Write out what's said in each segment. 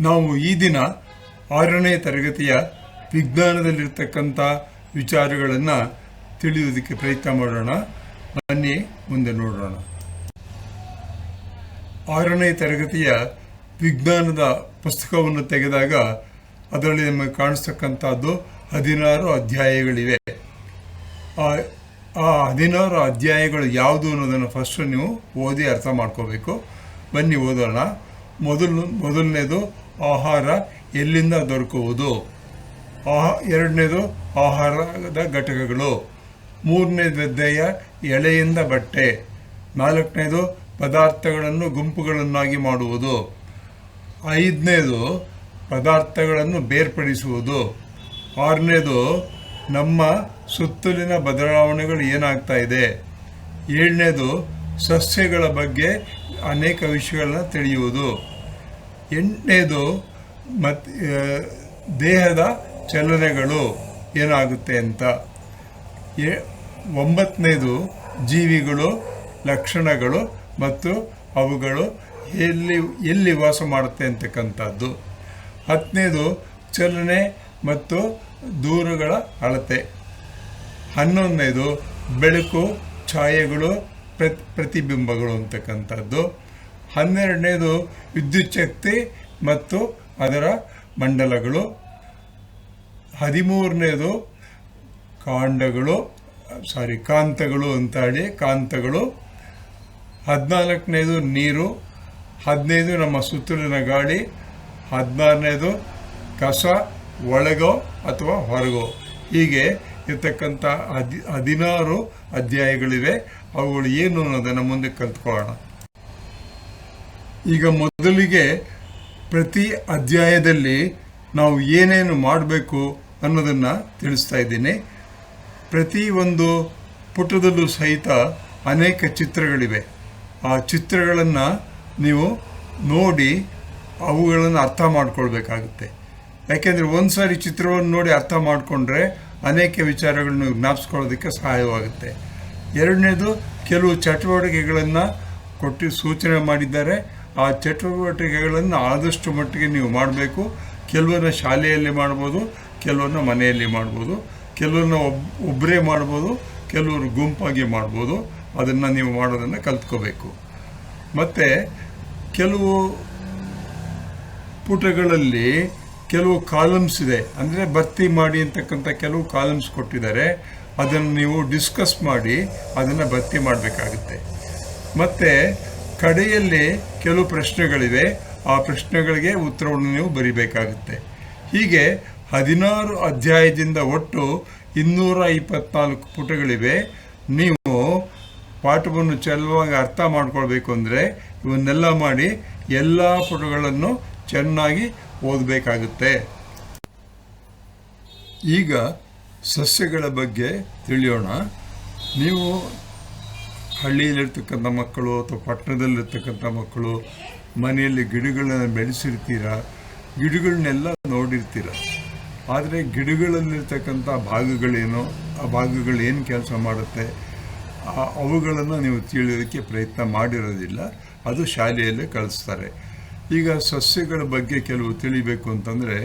ನಾವು ಈ ದಿನ ಆರನೇ ತರಗತಿಯ ವಿಜ್ಞಾನದಲ್ಲಿರ್ತಕ್ಕಂಥ ವಿಚಾರಗಳನ್ನು ತಿಳಿಯೋದಕ್ಕೆ ಪ್ರಯತ್ನ ಮಾಡೋಣ. ಬನ್ನಿ, ಮುಂದೆ ನೋಡೋಣ. ಆರನೇ ತರಗತಿಯ ವಿಜ್ಞಾನದ ಪುಸ್ತಕವನ್ನು ತೆಗೆದಾಗ ಅದರಲ್ಲಿ ನಮಗೆ ಕಾಣಿಸ್ತಕ್ಕಂಥದ್ದು ಹದಿನಾರು ಅಧ್ಯಾಯಗಳಿವೆ. ಆ ಆ ಹದಿನಾರು ಅಧ್ಯಾಯಗಳು ಯಾವುದು ಅನ್ನೋದನ್ನು ಫಸ್ಟ್ ನೀವು ಓದಿ ಅರ್ಥ ಮಾಡ್ಕೋಬೇಕು. ಬನ್ನಿ, ಓದೋಣ. ಮೊದಲು ಮೊದಲನೇದು ಆಹಾರ ಎಲ್ಲಿಂದ ದೊರಕುವುದು? ಆಹ ಎರಡನೇದು ಆಹಾರದ ಘಟಕಗಳು. ಮೂರನೇ ಅಧ್ಯಾಯ ಎಳೆಯಿಂದ ಬಟ್ಟೆ. ನಾಲ್ಕನೇದು ಪದಾರ್ಥಗಳನ್ನು ಗುಂಪುಗಳನ್ನಾಗಿ ಮಾಡುವುದು. ಐದನೇದು ಪದಾರ್ಥಗಳನ್ನು ಬೇರ್ಪಡಿಸುವುದು. ಆರನೇದು ನಮ್ಮ ಸುತ್ತಲಿನ ಬದಲಾವಣೆಗಳು ಏನಾಗ್ತಾ ಇದೆ? ಏಳನೇದು ಸಸ್ಯಗಳ ಬಗ್ಗೆ ಅನೇಕ ವಿಷಯಗಳನ್ನ ತಿಳಿಯುವುದು. ಎಂಟನೇದು ಮತ್ ದೇಹದ ಚಲನೆಗಳು ಏನಾಗುತ್ತೆ ಅಂತ. ಎ- ಒಂಬತ್ತನೇದು ಜೀವಿಗಳು, ಲಕ್ಷಣಗಳು ಮತ್ತು ಅವುಗಳು ಎಲ್ಲಿ ಎಲ್ಲಿ ವಾಸ ಮಾಡುತ್ತೆ ಅಂತಕ್ಕಂಥದ್ದು. ಹತ್ತನೇದು ಚಲನೆ ಮತ್ತು ದೂರಗಳ ಅಳತೆ. ಹನ್ನೊಂದನೇದು ಬೆಳಕು, ಛಾಯೆಗಳು, ಪ್ರತ್, ಪ್ರತಿಬಿಂಬಗಳು ಅಂತಕ್ಕಂಥದ್ದು. ಹನ್ನೆರಡನೇದು ವಿದ್ಯುಚ್ಛಕ್ತಿ ಮತ್ತು ಅದರ ಮಂಡಲಗಳು. ಹದಿಮೂರನೇದು ಕಾಂಡಗಳು ಸಾರಿ ಕಾಂತಗಳು ಅಂತ ಹೇಳಿ ಕಾಂತಗಳು. ಹದಿನಾಲ್ಕನೇದು ನೀರು, ಹದಿನೈದು ನಮ್ಮ ಸುತ್ತಲಿನ ಗಾಳಿ, ಹದಿನಾರನೇದು ಕಸ, ಒಳಗೋ ಅಥವಾ ಹೊರಗೋ. ಹೀಗೆ ಇರ್ತಕ್ಕಂಥ ಹದಿ, ಹದಿನಾರು ಅಧ್ಯಾಯಗಳಿವೆ. ಅವುಗಳು ಏನು ಅನ್ನೋದನ್ನು ಮುಂದೆ ಕಲ್ತ್ಕೊಳ್ಳೋಣ. ಈಗ ಮೊದಲಿಗೆ ಪ್ರತಿ ಅಧ್ಯಾಯದಲ್ಲಿ ನಾವು ಏನೇನು ಮಾಡಬೇಕು ಅನ್ನೋದನ್ನು ತಿಳಿಸ್ತಾ ಇದ್ದೀನಿ. ಪ್ರತಿ ಒಂದು ಪುಟದಲ್ಲೂ ಸಹಿತ ಅನೇಕ ಚಿತ್ರಗಳಿವೆ. ಆ ಚಿತ್ರಗಳನ್ನು ನೀವು ನೋಡಿ ಅವುಗಳನ್ನು ಅರ್ಥ ಮಾಡ್ಕೊಳ್ಬೇಕಾಗುತ್ತೆ. ಯಾಕೆಂದರೆ ಒಂದು ಸಾರಿ ಚಿತ್ರವನ್ನು ನೋಡಿ ಅರ್ಥ ಮಾಡಿಕೊಂಡ್ರೆ ಅನೇಕ ವಿಚಾರಗಳನ್ನು ಜ್ಞಾಪಿಸ್ಕೊಳ್ಳೋದಕ್ಕೆ ಸಹಾಯವಾಗುತ್ತೆ. ಎರಡನೇದು ಕೆಲವು ಚಟುವಟಿಕೆಗಳನ್ನು ಕೊಟ್ಟು ಸೂಚನೆ ಮಾಡಿದ್ದಾರೆ. ಆ ಚಟುವಟಿಕೆಗಳನ್ನು ಆದಷ್ಟು ಮಟ್ಟಿಗೆ ನೀವು ಮಾಡಬೇಕು. ಕೆಲವನ್ನ ಶಾಲೆಯಲ್ಲಿ ಮಾಡ್ಬೋದು, ಕೆಲವನ್ನ ಮನೆಯಲ್ಲಿ ಮಾಡ್ಬೋದು, ಕೆಲವನ್ನ ಒಬ್ ಒಬ್ಬರೇ ಮಾಡ್ಬೋದು, ಕೆಲವರು ಗುಂಪಾಗಿ ಮಾಡ್ಬೋದು. ಅದನ್ನು ನೀವು ಮಾಡೋದನ್ನು ಕಲ್ತ್ಕೋಬೇಕು. ಮತ್ತು ಕೆಲವು ಪುಟಗಳಲ್ಲಿ ಕೆಲವು ಕಾಲಮ್ಸ್ ಇದೆ. ಅಂದರೆ ಭರ್ತಿ ಮಾಡಿ ಅಂತಕ್ಕಂಥ ಕೆಲವು ಕಾಲಮ್ಸ್ ಕೊಟ್ಟಿದ್ದಾರೆ. ಅದನ್ನು ನೀವು ಡಿಸ್ಕಸ್ ಮಾಡಿ ಅದನ್ನು ಭರ್ತಿ ಮಾಡಬೇಕಾಗುತ್ತೆ. ಮತ್ತು ಕಡೆಯಲ್ಲಿ ಕೆಲವು ಪ್ರಶ್ನೆಗಳಿವೆ. ಆ ಪ್ರಶ್ನೆಗಳಿಗೆ ಉತ್ತರವನ್ನು ನೀವು ಬರಿಬೇಕಾಗುತ್ತೆ. ಹೀಗೆ ಹದಿನಾರು ಅಧ್ಯಾಯದಿಂದ ಒಟ್ಟು ಇನ್ನೂರ ಇಪ್ಪತ್ನಾಲ್ಕು ಪುಟಗಳಿವೆ. ನೀವು ಪಾಠವನ್ನು ಚೆಲುವಾಗಿ ಅರ್ಥ ಮಾಡ್ಕೊಳ್ಬೇಕು ಅಂದರೆ ಇವನ್ನೆಲ್ಲ ಮಾಡಿ ಎಲ್ಲ ಪುಟಗಳನ್ನು ಚೆನ್ನಾಗಿ ಓದಬೇಕಾಗುತ್ತೆ. ಈಗ ಸಸ್ಯಗಳ ಬಗ್ಗೆ ತಿಳಿಯೋಣ. ನೀವು ಹಳ್ಳಿಯಲ್ಲಿರ್ತಕ್ಕಂಥ ಮಕ್ಕಳು ಅಥವಾ ಪಟ್ಟಣದಲ್ಲಿರ್ತಕ್ಕಂಥ ಮಕ್ಕಳು, ಮನೆಯಲ್ಲಿ ಗಿಡಗಳನ್ನ ಬೆಳೆಸಿರ್ತೀರ, ಗಿಡಗಳನ್ನೆಲ್ಲ ನೋಡಿರ್ತೀರ. ಆದರೆ ಗಿಡಗಳಲ್ಲಿರ್ತಕ್ಕಂಥ ಭಾಗಗಳೇನು, ಆ ಭಾಗಗಳು ಏನು ಕೆಲಸ ಮಾಡುತ್ತೆ ಅವುಗಳನ್ನು ನೀವು ತಿಳಿಯೋದಕ್ಕೆ ಪ್ರಯತ್ನ ಮಾಡಿರೋದಿಲ್ಲ. ಅದು ಶಾಲೆಯಲ್ಲೇ ಕಳಿಸ್ತಾರೆ. ಈಗ ಸಸ್ಯಗಳ ಬಗ್ಗೆ ಕೆಲವು ತಿಳಿಬೇಕು ಅಂತಂದರೆ,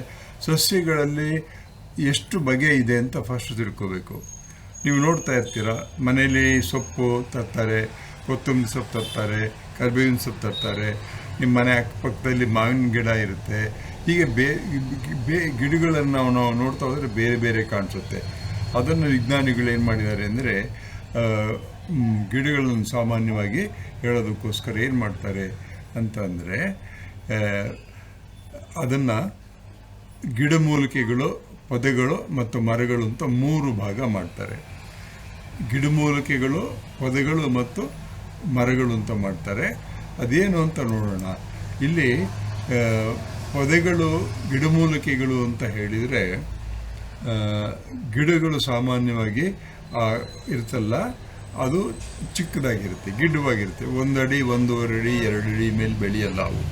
ಸಸ್ಯಗಳಲ್ಲಿ ಎಷ್ಟು ಬಗೆ ಇದೆ ಅಂತ ಫಸ್ಟ್ ತಿಳ್ಕೋಬೇಕು. ನೀವು ನೋಡ್ತಾ ಇರ್ತೀರ ಮನೇಲಿ ಸೊಪ್ಪು ತರ್ತಾರೆ, ಕೊತ್ತಂಬರಿ ಸೊಪ್ಪು ತರ್ತಾರೆ, ಕರಿಬೇವಿನ ಸೊಪ್ಪು ತರ್ತಾರೆ, ನಿಮ್ಮ ಮನೆ ಅಕ್ಕಪಕ್ಕದಲ್ಲಿ ಮಾವಿನ ಗಿಡ ಇರುತ್ತೆ. ಹೀಗೆ ಬೇ ಬೇ, ಗಿಡಗಳನ್ನು ನಾವು ನಾವು ನೋಡ್ತಾ ಹೋದರೆ ಬೇರೆ ಬೇರೆ ಕಾಣಿಸುತ್ತೆ. ಅದನ್ನು ವಿಜ್ಞಾನಿಗಳು ಏನು ಮಾಡಿದ್ದಾರೆ ಅಂದರೆ ಗಿಡಗಳನ್ನು ಸಾಮಾನ್ಯವಾಗಿ ಹೇಳೋದಕ್ಕೋಸ್ಕರ ಏನು ಮಾಡ್ತಾರೆ ಅಂತ ಅಂದರೆ ಅದನ್ನು ಗಿಡಮೂಲಿಕೆಗಳು ಪೊದೆಗಳು ಮತ್ತು ಮರಗಳು ಅಂತ ಮೂರು ಭಾಗ ಮಾಡ್ತಾರೆ. ಗಿಡಮೂಲಿಕೆಗಳು, ಪೊದೆಗಳು ಮತ್ತು ಮರಗಳು ಅಂತ ಮಾಡ್ತಾರೆ. ಅದೇನು ಅಂತ ನೋಡೋಣ. ಇಲ್ಲಿ ಪೊದೆಗಳು, ಗಿಡಮೂಲಿಕೆಗಳು ಅಂತ ಹೇಳಿದರೆ ಗಿಡಗಳು ಸಾಮಾನ್ಯವಾಗಿ ಇರ್ತಲ್ಲ ಅದು ಚಿಕ್ಕದಾಗಿರುತ್ತೆ, ಗಿಡ್ಡವಾಗಿರುತ್ತೆ. ಒಂದಡಿ, ಒಂದೂವರೆ ಅಡಿ, ಎರಡು ಅಡಿ ಮೇಲೆ ಬೆಳೆಯಲ್ಲ ಅವು.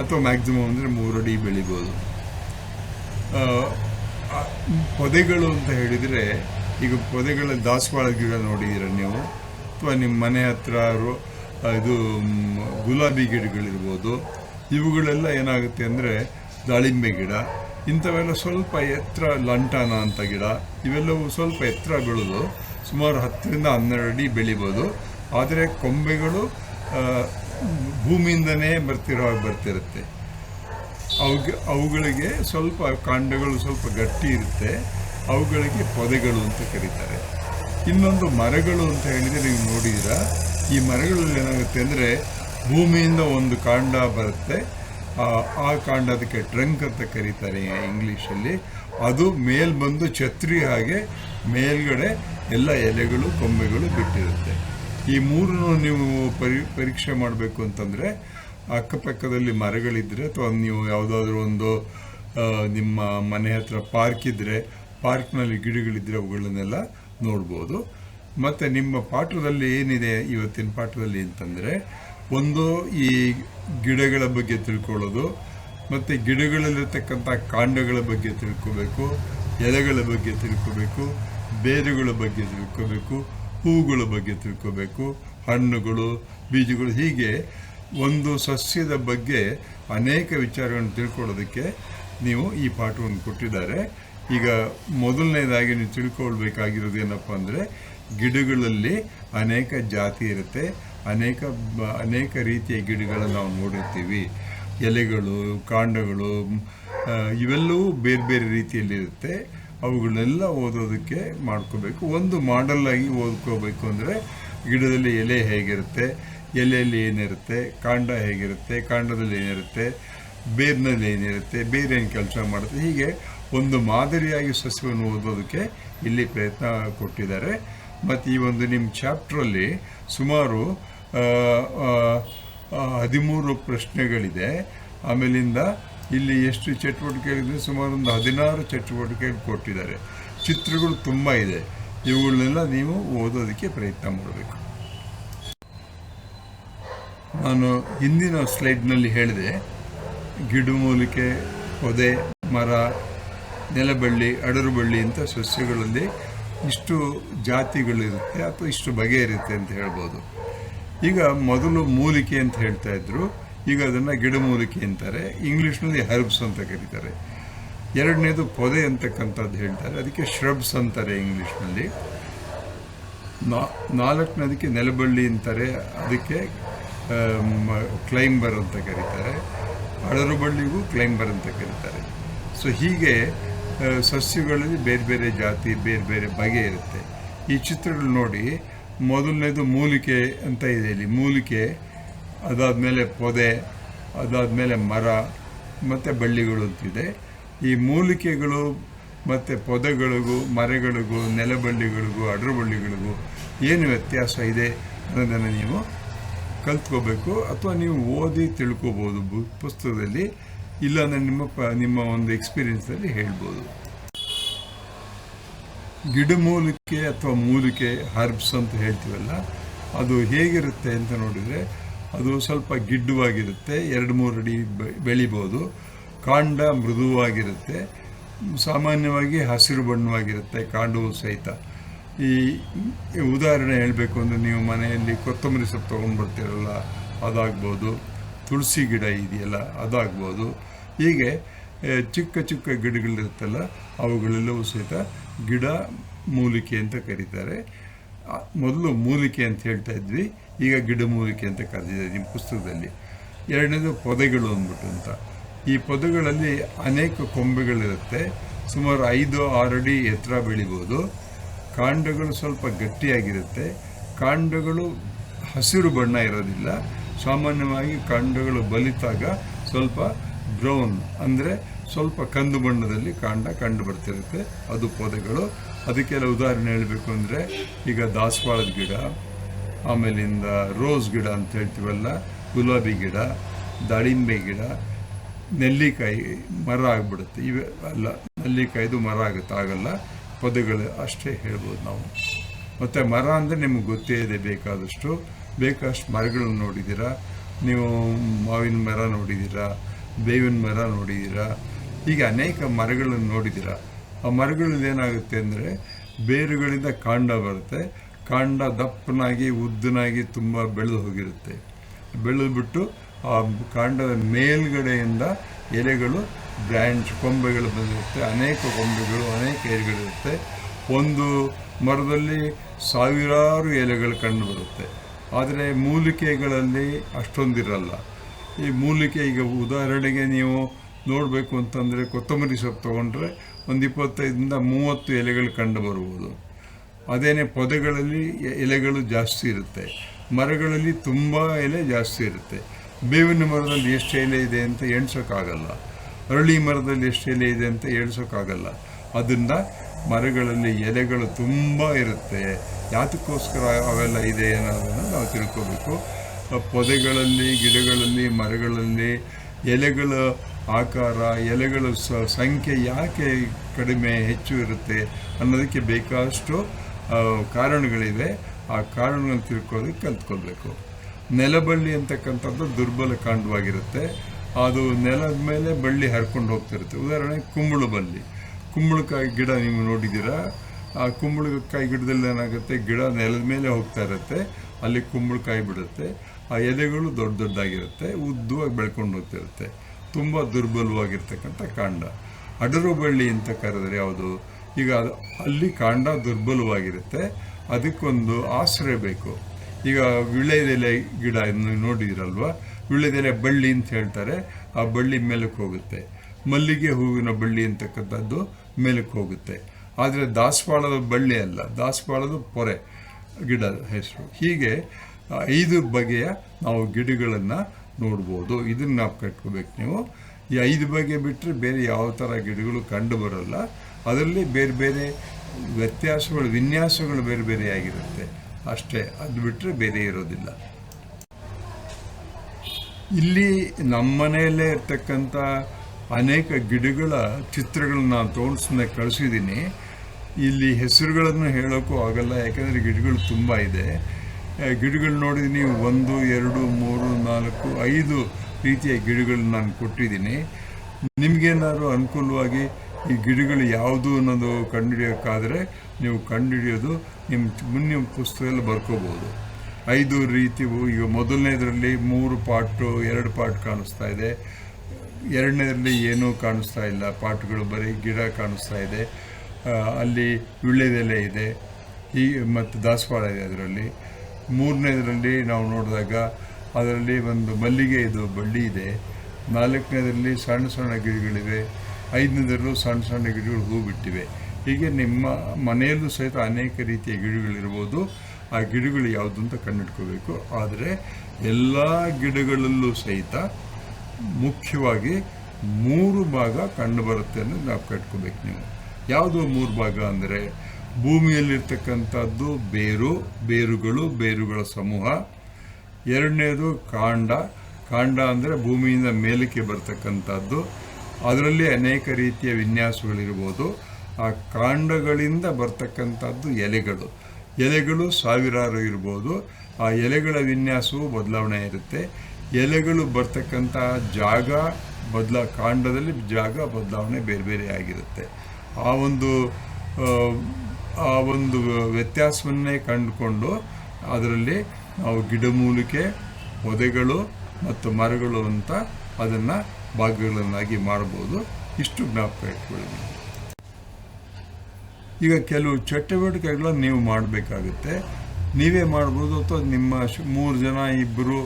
ಅಥವಾ ಮ್ಯಾಕ್ಸಿಮಮ್ ಅಂದರೆ ಅಡಿ ಬೆಳಿಬೋದು. ಪೊದೆಗಳು ಅಂತ ಹೇಳಿದರೆ ಈಗ ಪೊದೆಗಳ ದಾಸವಾಳ ಗಿಡ ನೋಡಿದ್ದೀರ ನೀವು? ಅಥವಾ ನಿಮ್ಮ ಮನೆ ಹತ್ರ ಇದು ಗುಲಾಬಿ ಗಿಡಗಳಿರ್ಬೋದು. ಇವುಗಳೆಲ್ಲ ಏನಾಗುತ್ತೆ ಅಂದರೆ ದಾಳಿಂಬೆ ಗಿಡ, ಇಂಥವೆಲ್ಲ ಸ್ವಲ್ಪ ಎತ್ತರ ಲಂಟಾನ ಅಂತ ಗಿಡ, ಇವೆಲ್ಲವೂ ಸ್ವಲ್ಪ ಎತ್ತರ ಬೆಳೆದು ಸುಮಾರು ಹತ್ತರಿಂದ ಹನ್ನೆರಡು ಅಡಿ ಬೆಳಿಬೋದು. ಆದರೆ ಕೊಂಬೆಗಳು ಭೂಮಿಯಿಂದನೇ ಬರ್ತಿರೋ ಬರ್ತಿರುತ್ತೆ. ಅವು ಅವುಗಳಿಗೆ ಸ್ವಲ್ಪ ಕಾಂಡಗಳು ಸ್ವಲ್ಪ ಗಟ್ಟಿ ಇರುತ್ತೆ. ಅವುಗಳಿಗೆ ಪೊದೆಗಳು ಅಂತ ಕರೀತಾರೆ. ಇನ್ನೊಂದು ಮರಗಳು ಅಂತ ಹೇಳಿದರೆ ನೀವು ನೋಡಿದಿರಾ ಈ ಮರಗಳಲ್ಲಿ ಏನಾಗುತ್ತೆ ಅಂದರೆ ಭೂಮಿಯಿಂದ ಒಂದು ಕಾಂಡ ಬರುತ್ತೆ. ಆ- ಕಾಂಡ ಅದಕ್ಕೆ ಟ್ರಂಕ್ ಅಂತ ಕರೀತಾರೆ ಇಂಗ್ಲೀಷಲ್ಲಿ. ಅದು ಮೇಲ್ ಬಂದು ಛತ್ರಿ ಹಾಗೆ ಮೇಲ್ಗಡೆ ಎಲ್ಲ ಎಲೆಗಳು, ಕೊಂಬೆಗಳು ಬಿಟ್ಟಿರುತ್ತೆ. ಈ ಮೂರನ್ನು ನೀವು ಪರಿ, ಪರೀಕ್ಷೆ ಮಾಡಬೇಕು ಅಂತಂದರೆ ಅಕ್ಕಪಕ್ಕದಲ್ಲಿ ಮರಗಳಿದ್ದರೆ ಅಥವಾ ನೀವು ಯಾವುದಾದ್ರೂ ಒಂದು ನಿಮ್ಮ ಮನೆ ಹತ್ರ ಪಾರ್ಕ್ ಇದ್ದರೆ ಪಾರ್ಕ್ನಲ್ಲಿ ಗಿಡಗಳಿದ್ದರೆ ಅವುಗಳನ್ನೆಲ್ಲ ನೋಡ್ಬೋದು. ಮತ್ತು ನಿಮ್ಮ ಪಾಠದಲ್ಲಿ ಏನಿದೆ ಇವತ್ತಿನ ಪಾಠದಲ್ಲಿ ಅಂತಂದರೆ, ಒಂದು ಈ ಗಿಡಗಳ ಬಗ್ಗೆ ತಿಳ್ಕೊಳ್ಳೋದು, ಮತ್ತು ಗಿಡಗಳಲ್ಲಿರ್ತಕ್ಕಂಥ ಕಾಂಡಗಳ ಬಗ್ಗೆ ತಿಳ್ಕೊಬೇಕು, ಎಲೆಗಳ ಬಗ್ಗೆ ತಿಳ್ಕೊಬೇಕು, ಬೇರುಗಳ ಬಗ್ಗೆ ತಿಳ್ಕೊಬೇಕು, ಹೂಗಳ ಬಗ್ಗೆ ತಿಳ್ಕೊಬೇಕು, ಹಣ್ಣುಗಳು, ಬೀಜಗಳು, ಹೀಗೆ ಒಂದು ಸಸ್ಯದ ಬಗ್ಗೆ ಅನೇಕ ವಿಚಾರಗಳನ್ನು ತಿಳ್ಕೊಳ್ಳೋದಕ್ಕೆ ನೀವು ಈ ಪಾಠವನ್ನು ಕೊಟ್ಟಿದ್ದಾರೆ. ಈಗ ಮೊದಲನೇದಾಗಿ ನೀವು ತಿಳ್ಕೊಳ್ಬೇಕಾಗಿರೋದು ಏನಪ್ಪ ಅಂದರೆ ಗಿಡಗಳಲ್ಲಿ ಅನೇಕ ಜಾತಿ ಇರುತ್ತೆ, ಅನೇಕ ಅನೇಕ ರೀತಿಯ ಗಿಡಗಳನ್ನು ನಾವು ನೋಡಿರ್ತೀವಿ. ಎಲೆಗಳು, ಕಾಂಡಗಳು ಇವೆಲ್ಲವೂ ಬೇರೆ ಬೇರೆ ರೀತಿಯಲ್ಲಿರುತ್ತೆ ಅವುಗಳನ್ನೆಲ್ಲ ಓದೋದಕ್ಕೆ ಮಾಡ್ಕೋಬೇಕು. ಒಂದು ಮಾಡಲ್ ಆಗಿ ಓದ್ಕೋಬೇಕು ಅಂದರೆ ಗಿಡದಲ್ಲಿ ಎಲೆ ಹೇಗಿರುತ್ತೆ, ಎಲೆಯಲ್ಲಿ ಏನಿರುತ್ತೆ, ಕಾಂಡ ಹೇಗಿರುತ್ತೆ, ಕಾಂಡದಲ್ಲಿ ಏನಿರುತ್ತೆ, ಬೇರಿನಲ್ಲಿ ಏನಿರುತ್ತೆ, ಬೇರೇನು ಕೆಲಸ ಮಾಡುತ್ತೆ, ಹೀಗೆ ಒಂದು ಮಾದರಿಯಾಗಿ ಸಸ್ಯವನ್ನು ಓದೋದಕ್ಕೆ ಇಲ್ಲಿ ಪ್ರಯತ್ನ ಕೊಟ್ಟಿದ್ದಾರೆ. ಮತ್ತು ಈ ಒಂದು ನಿಮ್ಮ ಚಾಪ್ಟ್ರಲ್ಲಿ ಸುಮಾರು ಹದಿಮೂರು ಪ್ರಶ್ನೆಗಳಿದೆ. ಆಮೇಲಿಂದ ಇಲ್ಲಿ ಎಷ್ಟು ಚಟುವಟಿಕೆಗಳಿದೆ? ಸುಮಾರು ಒಂದು ಹದಿನಾರು ಚಟುವಟಿಕೆಗಳು ಕೊಟ್ಟಿದ್ದಾರೆ. ಚಿತ್ರಗಳು ತುಂಬ ಇದೆ. ಇವುಗಳನ್ನೆಲ್ಲ ನೀವು ಓದೋದಕ್ಕೆ ಪ್ರಯತ್ನ ಮಾಡಬೇಕು. ನಾನು ಹಿಂದಿನ ಸ್ಲೈಡ್ನಲ್ಲಿ ಹೇಳಿದೆ, ಗಿಡಮೂಲಿಕೆ, ಪೊದೆ, ಮರ ನೆಲಬಳ್ಳಿ, ಅಡರುಬಳ್ಳಿ ಅಂತ ಸಸ್ಯಗಳಲ್ಲಿ ಇಷ್ಟು ಜಾತಿಗಳಿರುತ್ತೆ ಅಥವಾ ಇಷ್ಟು ಬಗೆ ಇರುತ್ತೆ ಅಂತ ಹೇಳ್ಬೋದು. ಈಗ ಮೊದಲು ಮೂಲಿಕೆ ಅಂತ ಹೇಳ್ತಾ ಇದ್ರು, ಈಗ ಅದನ್ನು ಗಿಡಮೂಲಿಕೆ ಅಂತಾರೆ, ಇಂಗ್ಲೀಷ್ನಲ್ಲಿ ಹರ್ಬ್ಸ್ ಅಂತ ಕರೀತಾರೆ. ಎರಡನೇದು ಪೊದೆ ಅಂತಕ್ಕಂಥದ್ದು ಹೇಳ್ತಾರೆ, ಅದಕ್ಕೆ ಶ್ರಬ್ಸ್ ಅಂತಾರೆ ಇಂಗ್ಲೀಷ್ನಲ್ಲಿ. ನಾ- ನಾಲ್ಕನೇದಕ್ಕೆ ನೆಲಬಳ್ಳಿ ಅಂತಾರೆ, ಅದಕ್ಕೆ ಕ್ಲೈಂಬರ್ ಅಂತ ಕರೀತಾರೆ. ಅಳರುಬಳ್ಳಿಗೂ ಕ್ಲೈಂಬರ್ ಅಂತ ಕರೀತಾರೆ. ಸೊ ಹೀಗೆ ಸಸ್ಯಗಳಲ್ಲಿ ಬೇರೆ ಬೇರೆ ಜಾತಿ, ಬೇರೆ ಬೇರೆ ಬಗೆ ಇರುತ್ತೆ. ಈ ಚಿತ್ರಗಳು ನೋಡಿ, ಮೊದಲನೇದು ಮೂಲಿಕೆ ಅಂತ ಇದೆ ಇಲ್ಲಿ. ಮೂಲಿಕೆ, ಅದಾದಮೇಲೆ ಪೊದೆ, ಅದಾದಮೇಲೆ ಮರ, ಮತ್ತು ಬಳ್ಳಿಗಳು ಅಂತಿದೆ. ಈ ಮೂಲಿಕೆಗಳು ಮತ್ತು ಪೊದೆಗಳಿಗೂ, ಮರಗಳಿಗೂ ನೆಲಬಳ್ಳಿಗಳಿಗೂ ಅಡ್ರಬಳ್ಳಿಗಳಿಗೂ ಏನು ವ್ಯತ್ಯಾಸ ಇದೆ ಅನ್ನೋದನ್ನು ನೀವು ಕಲ್ತ್ಕೋಬೇಕು. ಅಥವಾ ನೀವು ಓದಿ ತಿಳ್ಕೊಬೋದು ಬು- ಪುಸ್ತಕದಲ್ಲಿ ಇಲ್ಲಾಂದರೆ ನಿಮ್ಮ ಪ, ನಿಮ್ಮ ಒಂದು ಎಕ್ಸ್ಪೀರಿಯನ್ಸಲ್ಲಿ ಹೇಳ್ಬೋದು. ಗಿಡಮೂಲಿಕೆ ಅಥವಾ ಮೂಲಿಕೆ ಹರ್ಬ್ಸ್ ಅಂತ ಹೇಳ್ತೀವಲ್ಲ, ಅದು ಹೇಗಿರುತ್ತೆ ಅಂತ ನೋಡಿದರೆ, ಅದು ಸ್ವಲ್ಪ ಗಿಡ್ಡವಾಗಿರುತ್ತೆ, ಎರಡು ಮೂರು ಅಡಿ ಬೆಳಿಬೋದು. ಕಾಂಡ ಮೃದುವಾಗಿರುತ್ತೆ. ಸಾಮಾನ್ಯವಾಗಿ ಹಸಿರು ಬಣ್ಣವಾಗಿರುತ್ತೆ, ಕಾಂಡವು ಸಹಿತ. ಈ ಉದಾಹರಣೆ ಹೇಳಬೇಕು ಅಂದರೆ ನೀವು ಮನೆಯಲ್ಲಿ ಕೊತ್ತಂಬರಿ ಸೊಪ್ಪು ತೊಗೊಂಡು ಬರ್ತೀರಲ್ಲ ಅದಾಗ್ಬೋದು. ತುಳಸಿ ಗಿಡ ಇದೆಯಲ್ಲ, ಅದಾಗ್ಬೋದು. ಹೀಗೆ ಚಿಕ್ಕ ಚಿಕ್ಕ ಗಿಡಗಳಿರುತ್ತಲ್ಲ ಅವುಗಳೆಲ್ಲವೂ ಸಹಿತ ಗಿಡ ಮೂಲಿಕೆ ಅಂತ ಕರೀತಾರೆ. ಮೊದಲು ಮೂಲಿಕೆ ಅಂತ ಹೇಳ್ತಾ ಇದ್ವಿ, ಈಗ ಗಿಡ ಮೂಲಿಕೆ ಅಂತ ಕರೆದಿದ್ದಾರೆ ನಿಮ್ಮ ಪುಸ್ತಕದಲ್ಲಿ. ಎರಡನೇದು ಪೊದೆಗಳು ಅಂದ್ಬಿಟ್ಟು ಅಂತ. ಈ ಪೊದೆಗಳಲ್ಲಿ ಅನೇಕ ಕೊಂಬೆಗಳಿರುತ್ತೆ, ಸುಮಾರು ಐದು, ಆರು ಅಡಿ ಎತ್ತರ ಬೆಳಿಬೋದು. ಕಾಂಡಗಳು ಸ್ವಲ್ಪ ಗಟ್ಟಿಯಾಗಿರುತ್ತೆ. ಕಾಂಡಗಳು ಹಸಿರು ಬಣ್ಣ ಇರೋದಿಲ್ಲ, ಸಾಮಾನ್ಯವಾಗಿ ಕಾಂಡಗಳು ಬಲಿತಾಗ ಸ್ವಲ್ಪ ಬ್ರೌನ್ ಅಂದರೆ ಸ್ವಲ್ಪ ಕಂದು ಬಣ್ಣದಲ್ಲಿ ಕಾಂಡ ಕಂಡು ಬರ್ತಿರುತ್ತೆ. ಅದು ಪೊದೆಗಳು. ಅದಕ್ಕೆಲ್ಲ ಉದಾಹರಣೆ ಹೇಳಬೇಕು ಅಂದರೆ ಈಗ ದಾಸವಾಳದ ಗಿಡ ಆಮೇಲಿಂದ ರೋಸ್ ಗಿಡ ಅಂತ ಹೇಳ್ತೀವಲ್ಲ, ಗುಲಾಬಿ ಗಿಡ, ದಾಳಿಂಬೆ ಗಿಡ, ನೆಲ್ಲಿಕಾಯಿ ಮರ ಆಗ್ಬಿಡುತ್ತೆ. ಇವೆ ಅಲ್ಲ, ನೆಲ್ಲಿಕಾಯ್ದು ಮರ ಆಗುತ್ತೆ. ಆಗಲ್ಲ. ಪೊದೆಗಳು ಅಷ್ಟೇ ಹೇಳ್ಬೋದು ನಾವು. ಮತ್ತು ಮರ ಅಂದರೆ ನಿಮಗೆ ಗೊತ್ತೇ ಇದೆ ಬೇಕಾದಷ್ಟು. ಬೇಕಾದಷ್ಟು ಮರಗಳನ್ನು ನೋಡಿದ್ದೀರಾ? ನೀವು ಮಾವಿನ ಮರ ನೋಡಿದ್ದೀರಾ? ಬೇವಿನ ಮರ ನೋಡಿದ್ದೀರಾ ಹೀಗೆ ಅನೇಕ ಮರಗಳನ್ನು ನೋಡಿದ್ದೀರಾ ಆ ಮರಗಳಲ್ಲಿ ಏನಾಗುತ್ತೆ ಅಂದರೆ ಬೇರುಗಳಿಂದ ಕಾಂಡ ಬರುತ್ತೆ. ಕಾಂಡ ದಪ್ಪನಾಗಿ, ಉದ್ದನಾಗಿ ತುಂಬ ಬೆಳೆದು ಹೋಗಿರುತ್ತೆ. ಬೆಳೆದುಬಿಟ್ಟು ಆ ಕಾಂಡದ ಮೇಲ್ಗಡೆಯಿಂದ ಎಲೆಗಳು ಬ್ರ್ಯಾಂಚ್ ಕೊಂಬೆಗಳು ಬಂದಿರುತ್ತೆ. ಅನೇಕ ಕೊಂಬೆಗಳು, ಅನೇಕ ಎಲೆಗಳಿರುತ್ತೆ. ಒಂದು ಮರದಲ್ಲಿ ಸಾವಿರಾರು ಎಲೆಗಳು ಕಂಡು ಬರುತ್ತೆ. ಆದರೆ ಮೂಲಿಕೆಗಳಲ್ಲಿ ಅಷ್ಟೊಂದಿರಲ್ಲ. ಈ ಮೂಲಿಕೆ ಈಗ ಉದಾಹರಣೆಗೆ ನೀವು ನೋಡಬೇಕು ಅಂತಂದರೆ ಕೊತ್ತಂಬರಿ ಸೊಪ್ಪು ತೊಗೊಂಡ್ರೆ ಒಂದು ಇಪ್ಪತ್ತೈದರಿಂದ ಮೂವತ್ತು ಎಲೆಗಳು ಕಂಡು ಬರ್ಬೋದು. ಅದೇನೇ ಪೊದೆಗಳಲ್ಲಿ ಎಲೆಗಳು ಜಾಸ್ತಿ ಇರುತ್ತೆ. ಮರಗಳಲ್ಲಿ ತುಂಬ ಎಲೆ ಜಾಸ್ತಿ ಇರುತ್ತೆ. ಬೇವಿನ ಮರದಲ್ಲಿ ಎಷ್ಟು ಎಲೆ ಇದೆ ಅಂತ ಎಣ್ಸೋಕ್ಕಾಗಲ್ಲ. ಅರಳಿ ಮರದಲ್ಲಿ ಎಷ್ಟು ಎಲೆ ಇದೆ ಅಂತ ಎಣ್ಸೋಕ್ಕಾಗಲ್ಲ. ಅದರಿಂದ ಮರಗಳಲ್ಲಿ ಎಲೆಗಳು ತುಂಬ ಇರುತ್ತೆ. ಯಾತಕ್ಕೋಸ್ಕರ ಅವೆಲ್ಲ ಇದೆ ಅನ್ನೋದನ್ನು ನಾವು ತಿಳ್ಕೋಬೇಕು. ಪೊದೆಗಳಲ್ಲಿ, ಗಿಡಗಳಲ್ಲಿ, ಮರಗಳಲ್ಲಿ, ಎಲೆಗಳ ಆಕಾರ, ಎಲೆಗಳ ಸಂಖ್ಯೆ ಯಾಕೆ ಕಡಿಮೆ, ಹೆಚ್ಚು ಇರುತ್ತೆ ಅನ್ನೋದಕ್ಕೆ ಬೇಕಾದಷ್ಟು ಕಾರಣಗಳಿದೆ. ಆ ಕಾರಣಗಳನ್ನು ತಿಳ್ಕೊಳ್ಳೋದಕ್ಕೆ ಕಲ್ತ್ಕೊಳ್ಬೇಕು. ನೆಲಬಳ್ಳಿ ಅಂತಕ್ಕಂಥದ್ದು ದುರ್ಬಲ ಕಾಂಡವಾಗಿರುತ್ತೆ. ಅದು ನೆಲದ ಮೇಲೆ ಬಳ್ಳಿ ಹರ್ಕೊಂಡು ಹೋಗ್ತಿರುತ್ತೆ. ಉದಾಹರಣೆಗೆ ಕುಂಬಳ ಬಳ್ಳಿ. ಕುಂಬಳಕಾಯಿ ಗಿಡ ನೀವು ನೋಡಿದ್ದೀರಾ? ಆ ಕುಂಬಳಕಾಯಿ ಗಿಡದಲ್ಲಿ ಏನಾಗುತ್ತೆ? ಗಿಡ ನೆಲದ ಮೇಲೆ ಹೋಗ್ತಾ ಇರುತ್ತೆ. ಅಲ್ಲಿ ಕುಂಬಳಕಾಯಿ ಬಿಡುತ್ತೆ. ಆ ಎಲೆಗಳು ದೊಡ್ಡ ದೊಡ್ಡದಾಗಿರುತ್ತೆ. ಉದ್ದವಾಗಿ ಬೆಳ್ಕೊಂಡು ಹೋಗ್ತಿರುತ್ತೆ. ತುಂಬ ದುರ್ಬಲವಾಗಿರ್ತಕ್ಕಂಥ ಕಾಂಡ. ಅಡರು ಬಳ್ಳಿ ಅಂತ ಕರೆದ್ರೆ ಯಾವುದು? ಈಗ ಅಲ್ಲಿ ಕಾಂಡ ದುರ್ಬಲವಾಗಿರುತ್ತೆ. ಅದಕ್ಕೊಂದು ಆಶ್ರಯ ಬೇಕು. ಈಗ ವಿಳೆದೆಲೆ ಗಿಡ ನೋಡಿದಿರಲ್ವ ನೋಡಿದಿರಲ್ವಾ? ವಿಳೆದೆಲೆ ಬಳ್ಳಿ ಅಂತ ಹೇಳ್ತಾರೆ. ಆ ಬಳ್ಳಿ ಮೇಲಕ್ಕೆ ಹೋಗುತ್ತೆ. ಮಲ್ಲಿಗೆ ಹೂವಿನ ಬಳ್ಳಿ ಅಂತಕ್ಕಂಥದ್ದು ಮೇಲಕ್ಕೆ ಹೋಗುತ್ತೆ. ಆದರೆ ದಾಸವಾಳದ ಬಳ್ಳಿ ಅಲ್ಲ. ದಾಸವಾಳದ ಪೊರೆ. ಗಿಡದ ಹೆಸರು. ಹೀಗೆ ಐದು ಬಗೆಯ ನಾವು ಗಿಡಗಳನ್ನು ನೋಡ್ಬೋದು. ಇದನ್ನು ನಾವು ಕಟ್ಕೋಬೇಕು ನೀವು. ಈ ಐದು ಬಗೆ ಬಿಟ್ಟರೆ ಬೇರೆ ಯಾವ ಥರ ಗಿಡಗಳು ಕಂಡು ಬರೋಲ್ಲ. ಅದರಲ್ಲಿ ಬೇರೆ ಬೇರೆ ವ್ಯತ್ಯಾಸಗಳು, ವಿನ್ಯಾಸಗಳು ಬೇರೆ ಬೇರೆ ಆಗಿರುತ್ತೆ. ಅಷ್ಟೇ, ಅದು ಬಿಟ್ಟರೆ ಬೇರೆ ಇರೋದಿಲ್ಲ. ಇಲ್ಲಿ ನಮ್ಮನೆಯಲ್ಲೇ ಇರ್ತಕ್ಕಂಥ ಅನೇಕ ಗಿಡಗಳ ಚಿತ್ರಗಳನ್ನ ನಾನು ತೋರಿಸ್ನ ಕಳಿಸಿದ್ದೀನಿ. ಇಲ್ಲಿ ಹೆಸರುಗಳನ್ನು ಹೇಳೋಕ್ಕೂ ಆಗಲ್ಲ, ಯಾಕೆಂದರೆ ಗಿಡಗಳು ತುಂಬ ಇದೆ. ಗಿಡಗಳು ನೋಡಿ, ನೀವು ಒಂದು, ಎರಡು, ಮೂರು, ನಾಲ್ಕು, ಐದು ರೀತಿಯ ಗಿಡಗಳನ್ನ ನಾನು ಕೊಟ್ಟಿದ್ದೀನಿ. ನಿಮಗೇನಾದ್ರು ಅನುಕೂಲವಾಗಿ ಈ ಗಿಡಗಳು ಯಾವುದು ಅನ್ನೋದು ಕಂಡುಹಿಡಿಯೋಕ್ಕಾದರೆ ನೀವು ಕಂಡುಹಿಡಿಯೋದು ನಿಮ್ಮ ಮುಂದಿನ ಪುಸ್ತಕದಲ್ಲಿ ಬರ್ಕೋಬೋದು. ಐದು ರೀತಿ ಈಗ ಮೊದಲನೇದರಲ್ಲಿ ಮೂರು ಪಾಟು ಎರಡು ಪಾಟ್ ಕಾಣಿಸ್ತಾ ಇದೆ. ಎರಡನೇದರಲ್ಲಿ ಏನೂ ಕಾಣಿಸ್ತಾ ಇಲ್ಲ ಪಾಟ್ಗಳು ಬರೀ ಗಿಡ ಕಾಣಿಸ್ತಾ ಇದೆ. ಅಲ್ಲಿ ವಿಳ್ಳೆದೆಲೆ ಇದೆ. ಈ, ಮತ್ತು ದಾಸವಾಳ ಇದೆ ಅದರಲ್ಲಿ. ಮೂರನೇದರಲ್ಲಿ ನಾವು ನೋಡಿದಾಗ ಅದರಲ್ಲಿ ಒಂದು ಮಲ್ಲಿಗೆ ಇದು ಬಳ್ಳಿ ಇದೆ. ನಾಲ್ಕನೇದರಲ್ಲಿ ಸಣ್ಣ ಸಣ್ಣ ಗಿಡಗಳಿವೆ. ಐದನೇದರಲ್ಲೂ ಸಣ್ಣ ಸಣ್ಣ ಗಿಡಗಳು ಹೂ ಬಿಟ್ಟಿವೆ ಹೀಗೆ ನಿಮ್ಮ ಮನೆಯಲ್ಲೂ ಸಹಿತ ಅನೇಕ ರೀತಿಯ ಗಿಡಗಳಿರ್ಬೋದು. ಆ ಗಿಡಗಳು ಯಾವುದು ಅಂತ ಕಂಡುಹಿಡ್ಕೋಬೇಕು ಆದರೆ ಎಲ್ಲ ಗಿಡಗಳಲ್ಲೂ ಸಹಿತ ಮುಖ್ಯವಾಗಿ ಮೂರು ಭಾಗ ಕಂಡುಬರುತ್ತೆ ಅನ್ನೋದು ನಾವು ಕಟ್ಕೋಬೇಕು ನೀವು. ಯಾವುದು ಮೂರು ಭಾಗ ಅಂದರೆ ಭೂಮಿಯಲ್ಲಿರ್ತಕ್ಕಂಥದ್ದು ಬೇರು, ಬೇರುಗಳು, ಬೇರುಗಳ ಸಮೂಹ. ಎರಡನೇದು ಕಾಂಡ. ಕಾಂಡ ಅಂದರೆ ಭೂಮಿಯಿಂದ ಮೇಲಕ್ಕೆ ಬರ್ತಕ್ಕಂಥದ್ದು. ಅದರಲ್ಲಿ ಅನೇಕ ರೀತಿಯ ವಿನ್ಯಾಸಗಳಿರ್ಬೋದು. ಆ ಕಾಂಡಗಳಿಂದ ಬರ್ತಕ್ಕಂಥದ್ದು ಎಲೆಗಳು. ಎಲೆಗಳು ಸಾವಿರಾರು ಇರ್ಬೋದು. ಆ ಎಲೆಗಳ ವಿನ್ಯಾಸವು ಬದಲಾವಣೆ ಇರುತ್ತೆ. ಎಲೆಗಳು ಬರ್ತಕ್ಕಂಥ ಜಾಗ ಬದಲ, ಕಾಂಡದಲ್ಲಿ ಜಾಗ ಬದಲಾವಣೆ ಬೇರೆ ಬೇರೆ ಆಗಿರುತ್ತೆ. ಆ ಒಂದು ಆ, ಒಂದು ವ್ಯತ್ಯಾಸವನ್ನೇ ಕಂಡುಕೊಂಡು ಅದರಲ್ಲಿ ನಾವು ಗಿಡಮೂಲಿಕೆ ಪೊದೆಗಳು ಮತ್ತು ಮರಗಳು ಅಂತ ಅದನ್ನು ಭಾಗಗಳನ್ನಾಗಿ ಮಾಡ್ಬೋದು. ಇಷ್ಟು ಜ್ಞಾಪಕ ಇಟ್ಕೊಳ್ಳಿ ಈಗ ಕೆಲವು ಚಟುವಟಿಕೆಗಳನ್ನು ನೀವು ಮಾಡಬೇಕಾಗುತ್ತೆ. ನೀವೇ ಮಾಡ್ಬೋದು ಅಥವಾ ನಿಮ್ಮ ಮೂರು ಜನ ಇಬ್ಬರು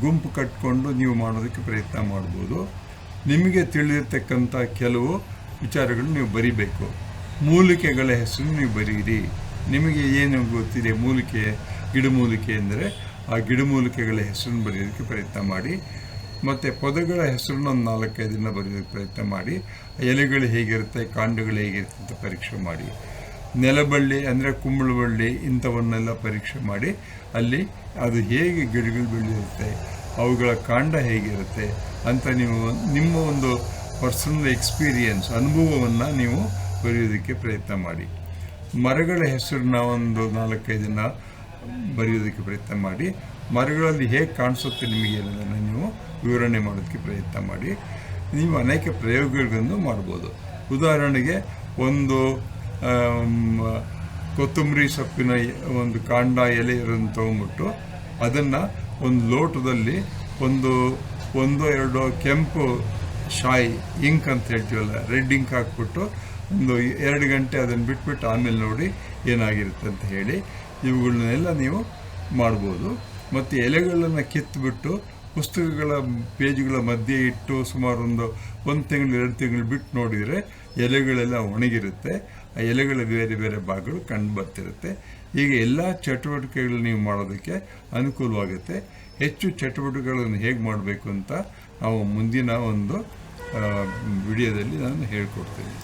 ಗುಂಪು ಕಟ್ಕೊಂಡು ನೀವು ಮಾಡೋದಕ್ಕೆ ಪ್ರಯತ್ನ ಮಾಡ್ಬೋದು. ನಿಮಗೆ ತಿಳಿದಿರ್ತಕ್ಕಂಥ ಕೆಲವು ವಿಚಾರಗಳು ನೀವು ಬರಿಬೇಕು. ಮೂಲಿಕೆಗಳ ಹೆಸರು ನೀವು ಬರೀರಿ. ನಿಮಗೆ ಏನು ಗೊತ್ತಿದೆ ಮೂಲಿಕೆ, ಗಿಡಮೂಲಿಕೆ ಅಂದರೆ ಆ ಗಿಡಮೂಲಿಕೆಗಳ ಹೆಸರನ್ನು ಬರೆಯೋದಕ್ಕೆ ಪ್ರಯತ್ನ ಮಾಡಿ. ಮತ್ತು ಪೊದೆಗಳ ಹೆಸರನ್ನ ಒಂದು ನಾಲ್ಕೈದನ್ನ ಬರೆಯೋದಕ್ಕೆ ಪ್ರಯತ್ನ ಮಾಡಿ. ಎಲೆಗಳು ಹೇಗಿರುತ್ತೆ, ಕಾಂಡಗಳು ಹೇಗಿರುತ್ತೆ ಅಂತ ಪರೀಕ್ಷೆ ಮಾಡಿ. ನೆಲಬಳ್ಳಿ ಅಂದರೆ ಕುಂಬಳಬಳ್ಳಿ ಇಂಥವನ್ನೆಲ್ಲ ಪರೀಕ್ಷೆ ಮಾಡಿ. ಅಲ್ಲಿ ಅದು ಹೇಗೆ ಗಿಡಗಳು ಬೆಳೆಯುತ್ತೆ, ಅವುಗಳ ಕಾಂಡ ಹೇಗಿರುತ್ತೆ ಅಂತ ನೀವು ನಿಮ್ಮ ಒಂದು ಪರ್ಸನಲ್ ಎಕ್ಸ್ಪೀರಿಯನ್ಸ್ ಅನುಭವವನ್ನು ನೀವು ಬರೆಯೋದಕ್ಕೆ ಪ್ರಯತ್ನ ಮಾಡಿ. ಮರಗಳ ಹೆಸರನ್ನ ಒಂದು ನಾಲ್ಕೈದನ್ನು ಬರೆಯೋದಕ್ಕೆ ಪ್ರಯತ್ನ ಮಾಡಿ. ಮರಗಳಲ್ಲಿ ಹೇಗೆ ಕಾಣಿಸುತ್ತೆ ನಿಮಗೆ ಅನ್ನೋದನ್ನು ನೀವು ವಿವರಣೆ ಮಾಡೋದಕ್ಕೆ ಪ್ರಯತ್ನ ಮಾಡಿ. ನೀವು ಅನೇಕ ಪ್ರಯೋಗಗಳನ್ನು ಮಾಡ್ಬೋದು. ಉದಾಹರಣೆಗೆ ಒಂದು ಕೊತ್ತಂಬರಿ ಸೊಪ್ಪಿನ ಒಂದು ಕಾಂಡ ಎಲೆ ಇರೋದನ್ನು ತೊಗೊಂಬಿಟ್ಟು ಅದನ್ನು ಒಂದು ಲೋಟದಲ್ಲಿ ಒಂದು ಒಂದು, ಎರಡು ಕೆಂಪು ಶಾಯಿ ಇಂಕ್ ಅಂತ ಹೇಳ್ತೀವಲ್ಲ, ರೆಡ್ ಇಂಕ್ ಹಾಕ್ಬಿಟ್ಟು ಒಂದು ಎರಡು ಗಂಟೆ ಅದನ್ನು ಬಿಟ್ಬಿಟ್ಟು ಆಮೇಲೆ ನೋಡಿ ಏನಾಗಿರುತ್ತೆ ಅಂತ ಹೇಳಿ ಇವುಗಳನ್ನೆಲ್ಲ ನೀವು ಮಾಡ್ಬೋದು. ಮತ್ತು ಎಲೆಗಳನ್ನು ಕಿತ್ತುಬಿಟ್ಟು ಪುಸ್ತಕಗಳ ಪೇಜ್ಗಳ ಮಧ್ಯೆ ಇಟ್ಟು ಸುಮಾರು ಒಂದು ಒಂದು ತಿಂಗಳು, ಎರಡು ತಿಂಗಳು ಬಿಟ್ಟು ನೋಡಿದರೆ ಎಲೆಗಳೆಲ್ಲ ಒಣಗಿರುತ್ತೆ. ಆ ಎಲೆಗಳ ಬೇರೆ ಬೇರೆ ಭಾಗಗಳು ಕಂಡು ಬರ್ತಿರುತ್ತೆ. ಹೀಗೆ ಎಲ್ಲ ಚಟುವಟಿಕೆಗಳು ನೀವು ಮಾಡೋದಕ್ಕೆ ಅನುಕೂಲವಾಗುತ್ತೆ. ಹೆಚ್ಚು ಚಟುವಟಿಕೆಗಳನ್ನು ಹೇಗೆ ಮಾಡಬೇಕು ಅಂತ ನಾವು ಮುಂದಿನ ಒಂದು ವಿಡಿಯೋದಲ್ಲಿ ನಾನು ಹೇಳ್ಕೊಡ್ತೀನಿ.